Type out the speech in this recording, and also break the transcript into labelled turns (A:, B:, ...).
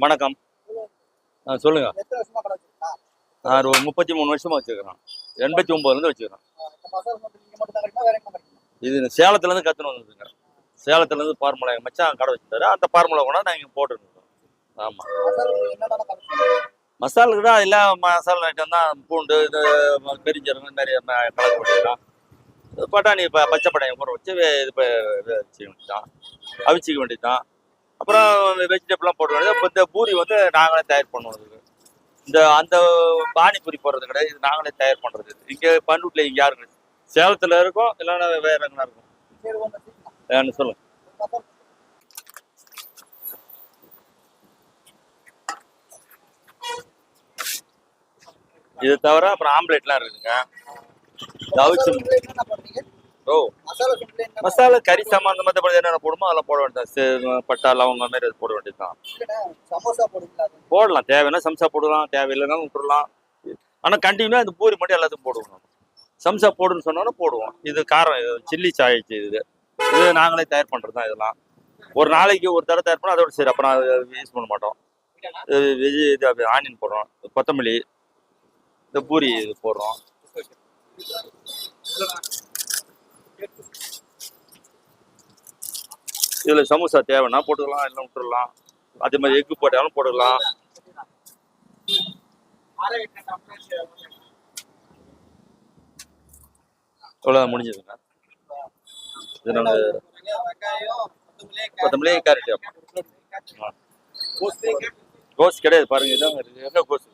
A: வணக்கம். ஆ சொல்லுங்க. நான் ஒரு முப்பத்தி மூணு வருஷமா வச்சுக்கிறேன் எண்பத்தி ஒன்பதுலேருந்து வச்சுக்கிறேன்
B: தான்
A: இது சேலத்துலேருந்து கற்றுன்னு வந்ததுங்க சேலத்துலேருந்து பார்முலா எங்கள் மச்சான் கடை வச்சிருந்தாரு. அந்த பார்முலா கூட நான் இங்கே போட்டுருக்கோம் ஆமாம்
B: மசாலா கடை
A: எல்லாம் மசாலா ஐட்டம் தான். பூண்டு இது பெரிஞ்சீரகம் நிறைய ம- கலக்க வேண்டியதுதான் இது பட்டாணி பச்சை பட்டாணி ஊற வச்சு இது வச்சுக்க வேண்டியதுதான். அவிச்சிக்க வேண்டியதுதான். அப்புறம் வெஜிடபிள்லாம் போட இப்போ இந்த பூரி வந்து நாங்களே தயார் பண்ணுவோம். இந்த அந்த பானிபூரி போடுறது கிடையாது. இது நாங்களே தயார் பண்ணுறது இங்கே பண்ருட்டில் இங்கே யாருங்க? சேலத்தில் இருக்கும் இல்லைன்னா வேற எங்கன்னா இருக்கும்.
B: சரி
A: சொல்லுங்க. இது தவிர அப்புறம் ஆம்லேட்லாம் இருக்குதுங்க.
B: தவிச்சு
A: ஓ.
B: மசாலா
A: கறி சாமான் அந்த மாதிரி என்னென்ன போடுமோ அதெல்லாம் போட வேண்டியது பட்டா லவங்க மாதிரி அது போட
B: போடுவீங்களா அது?
A: போடலாம். தேவைன்னா சம்சா போடலாம். தேவையில்லைனாலும் விட்டுறலாம். ஆனால் கண்டினியூ இந்த பூரி மட்டும் எல்லாத்துக்கும் போடுவோம். சம்சா போடுன்னு சொன்னோன்னா போடுவோம். இது காரம் இது சில்லி சாயிச்சு இது. இது நாங்களே தயார் பண்ணுறது தான் இதெல்லாம். ஒரு நாளைக்கு ஒரு தடவை தயார் பண்ணால் அதோட சரி. அப்புறம் யூஸ் பண்ண மாட்டோம். இது வெஜி இது ஆனியன் போடுறோம். கொத்தமல்லி. இந்த பூரி இது போடுறோம். இதில் சமோசா தேவைன்னா போட்டுக்கலாம் எல்லாம் விட்டுடலாம் அதே மாதிரி எக்கு போட்டாலும் போட்டுக்கலாம். இவ்வளோ முடிஞ்சதுங்க. இது நம்ம கொத்தமல்லி கேரட் கோஸ் கிடையாது பாருங்க. இதான் கோஸ்?